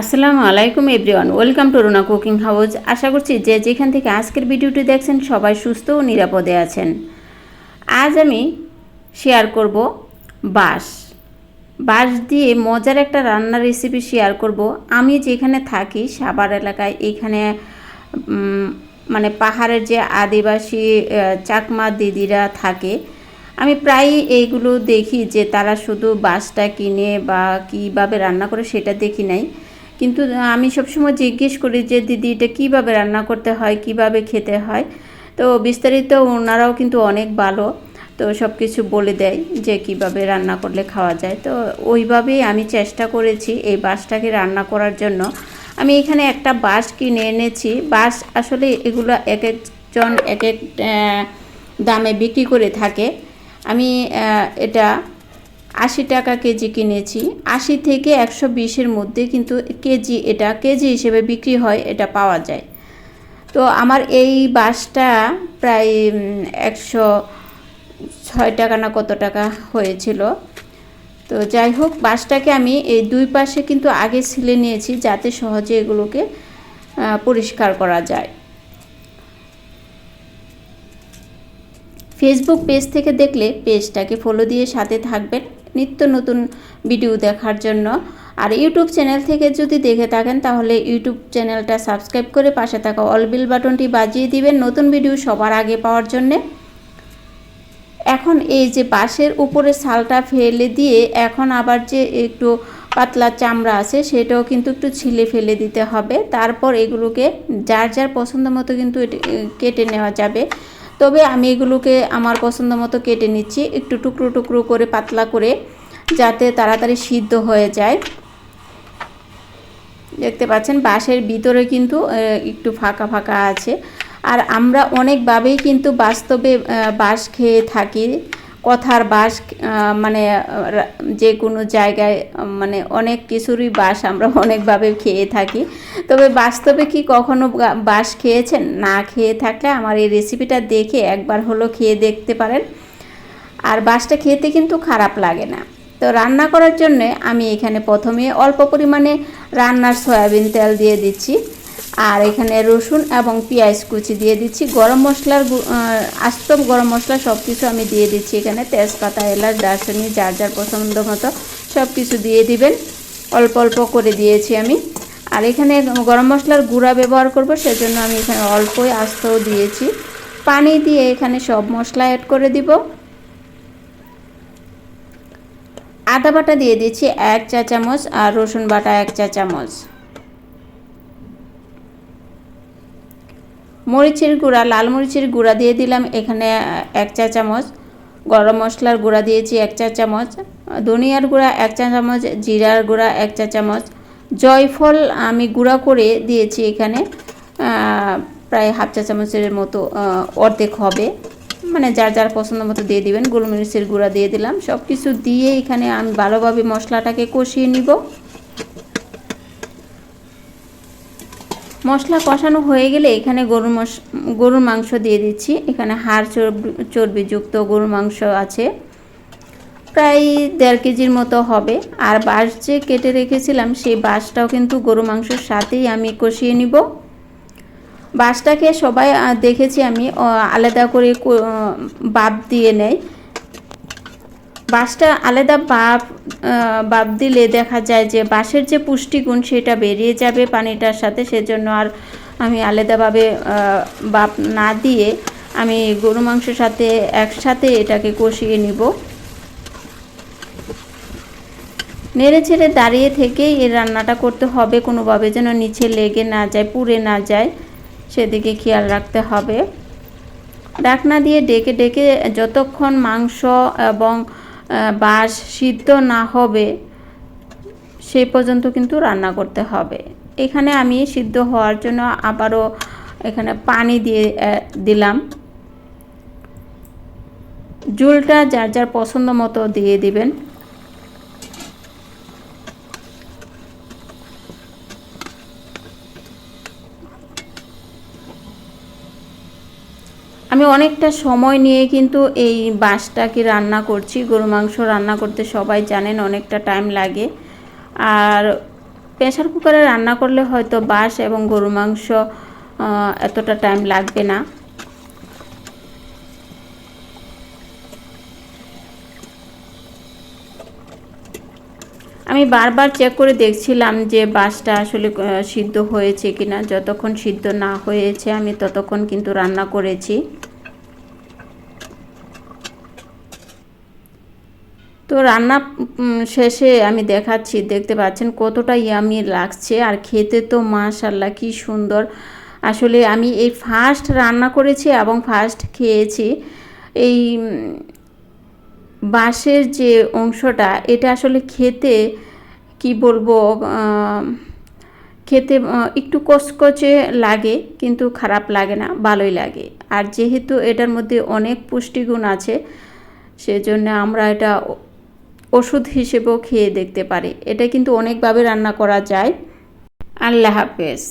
আসসালামু আলাইকুম everyone, welcome to Runa cooking house আশা করছি যে যেখান থেকে আজকের ভিডিওটি দেখছেন সবাই সুস্থ ও নিরাপদে আছেন। আজ আমি শেয়ার করব বাঁশ। বাঁশ দিয়ে মজার একটা রান্নার রেসিপি শেয়ার করব। আমি যেখানে থাকি, সাভার এলাকায়, এখানে মানে পাহাড়ের যে আদিবাসী চাকমা দিদিরা থাকে, আমি প্রায়ই এইগুলো দেখি যে তারা শুধু বাঁশটা কিনে বা কীভাবে রান্না করে সেটা দেখি নাই। কিন্তু আমি সবসময় জিজ্ঞেস করি যে, দিদি, এটা কীভাবে রান্না করতে হয়? কীভাবে খেতে হয়? তো বিস্তারিত ওনারাও কিন্তু অনেক ভালো। তো সব কিছু বলে দেয় যে, কীভাবে রান্না করলে খাওয়া যায়? তো ওইভাবেই আমি চেষ্টা করেছি এই বাঁশটাকে রান্না করার জন্য। আমি এখানে একটা বাঁশ কিনে এনেছি। বাঁশ আসলে এগুলো এক একজন এক এক দামে বিক্রি করে থাকে। আমি এটা আশি টাকা কেজি কিনেছি। আশি থেকে একশো বিশের মধ্যে কিন্তু কেজি এটা, কেজি হিসেবে বিক্রি হয়, এটা পাওয়া যায়। তো আমার এই বাসটা প্রায় একশো ছয় টাকা না কত টাকা হয়েছিল। তো যাই হোক, বাসটাকে আমি এই দুই পাশে কিন্তু আগে ছিলে নিয়েছি, যাতে সহজে এগুলোকে পরিষ্কার করা যায়। ফেসবুক পেজ থেকে দেখলে পেজটাকে ফলো দিয়ে সাথে থাকবেন। নিত্য নতুন ভিডিও দেখার জন্য। আর ইউটিউব চ্যানেল থেকে যদি দেখে থাকেন, তাহলে ইউটিউব চ্যানেলটা সাবস্ক্রাইব করে পাশে থাকা অল বিল বাটনটি বাজিয়ে দিবেন নতুন ভিডিও সবার আগে পাওয়ার জন্যে। এখন এই যে বাঁশের উপরে ছালটা ফেলে দিয়ে এখন আবার যে একটু পাতলা চামড়া আছে, সেটাও কিন্তু একটু ছিলে ফেলে দিতে হবে। তারপর এগুলোকে যার যার পছন্দ মতো কিন্তু এটি- কেটে নেওয়া যাবে। তবে আমি এগুলোকে আমার পছন্দ মতো কেটে নিচ্ছি। একটু টুকরো টুকরো করে পাতলা করে যাতে তাড়াতাড়ি সিদ্ধ হয়ে যায়। দেখতে পাচ্ছেন বাঁশের ভিতরে কিন্তু একটু ফাঁকা ফাঁকা আছে। আর আমরা অনেকভাবেই কিন্তু বাস্তবে বাঁশ খেয়ে থাকি। কথার বাস মানে যে কোনো জায়গায় মানে অনেক কিছুরই বাস আমরা অনেকভাবে খেয়ে থাকি। তবে বাস্তবে কি কখনো বাস খেয়েছেন? না খেয়ে থাকলে আমার এই রেসিপিটা দেখে একবার হলো খেয়ে দেখতে পারেন। আর বাসটা খেতে কিন্তু খারাপ লাগে না। তো রান্না করার জন্যে আমি এখানে প্রথমে অল্প পরিমাণে রান্নার সয়াবিন তেল দিয়ে দিচ্ছি। আর এখানে রসুন এবং পেঁয়াজ কুচি দিয়ে দিচ্ছি। গরম মশলার আস্ত গরম মশলা সব কিছু আমি দিয়ে দিচ্ছি এখানে। তেজপাতা, এলাচ, দারচিনি, যার যার পছন্দ মতো সব কিছু দিয়ে দিবেন। অল্প অল্প করে দিয়েছি আমি। আর এখানে গরম মশলার গুঁড়া ব্যবহার করব, সেজন্য আমি এখানে অল্পই আস্তও দিয়েছি। পানি দিয়ে এখানে সব মশলা অ্যাড করে দিব। আদা বাটা দিয়ে দিচ্ছি এক চা চামচ আর রসুন বাটা এক চা চামচ মরিচের গুঁড়া, লাল মরিচের গুঁড়া দিয়ে দিলাম। এখানে এক চা চামচ গরম মশলার গুঁড়া দিয়েছি, এক চা চামচ। ধনিয়ার গুঁড়া, এক চা চামচ। জিরার গুঁড়া, এক চা চামচ। জয়ফল আমি গুঁড়া করে দিয়েছি এখানে। প্রায় হাফ চা চামচের মতো অর্ধেক হবে। মানে যার যার পছন্দ মতো দিয়ে দিবেন। গোলমরিচের গুঁড়া দিয়ে দিলাম। সব কিছু দিয়ে এখানে আমি ভালোভাবে মশলাটাকে কষিয়ে নিব। মশলা কষানো হয়ে গেলে এখানে গরুর মশ, গরুর মাংস দিয়ে দিচ্ছি। এখানে হাড় চর্বি, চর্বিযুক্ত গরুর মাংস আছে। প্রায় দেড় কেজির মতো হবে। আর বাঁশ যে কেটে রেখেছিলাম, সেই বাঁশটাও কিন্তু গরু মাংসের সাথেই আমি কষিয়ে নিব। বাঁশটাকে সবাই দেখেছি আমি আলাদা করে বাপ দিয়ে নেয়। বাঁশটা আলাদা বাপ বাপ দিলে দেখা যায় যে বাঁশের যে পুষ্টিগুণ সেটা বেরিয়ে যাবে পানিটার সাথে। সেজন্য আর আমি আলাদাভাবে বাপ না দিয়ে আমি গরু মাংসের সাথে একসাথে এটাকে কষিয়ে নিব। নেড়ে ছেড়ে দাঁড়িয়ে থেকেই এই রান্নাটা করতে হবে। কোনোভাবে যেন নিচে লেগে না যায়, পুড়ে না যায়, সেদিকে খেয়াল রাখতে হবে। ঢাকনা দিয়ে ডেকে ডেকে যতক্ষণ মাংস এবং বাঁশ সিদ্ধ না হবে সেই পর্যন্ত কিন্তু রান্না করতে হবে। এখানে আমি সিদ্ধ হওয়ার জন্য আবারও এখানে পানি দিয়ে দিলাম। জুলটা যার যার পছন্দ মতো দিয়ে দিবেন। আমি অনেকটা সময় নিয়ে কিন্তু এই বাঁশটাকে রান্না করছি। গরু মাংস রান্না করতে সবাই জানেন অনেকটা টাইম লাগে। আর প্রেশার কুকারে রান্না করলে হয়তো বাঁশ এবং গরু মাংস এতটা টাইম লাগবে না। আমি বারবার চেক করে দেখছিলাম যে বাসটা আসলে সিদ্ধ হয়েছে কিনা। যতক্ষণ সিদ্ধ না হয়েছে, আমি ততক্ষণ কিন্তু রান্না করেছি। তো রান্না শেষে আমি দেখাচ্ছি, দেখতে পাচ্ছেন কতটা ইয়ামি লাগছে। আর খেতে তো মাশাল্লাহ কি সুন্দর। আসলে আমি এই ফার্স্ট রান্না করেছি এবং ফার্স্ট খেয়েছি। এই বাঁশের যে অংশটা, এটা আসলে খেতে, কি বলব খেতে একটু কচকচে লাগে, কিন্তু খারাপ লাগে না, ভালোই লাগে। আর যেহেতু এটার মধ্যে অনেক পুষ্টিগুণ আছে, সেজন্য আমরা এটা ওষুধ হিসেবেও খেয়ে দেখতে পারে। এটা কিন্তু অনেকভাবে রান্না করা যায়। আল্লাহ হাফেজ।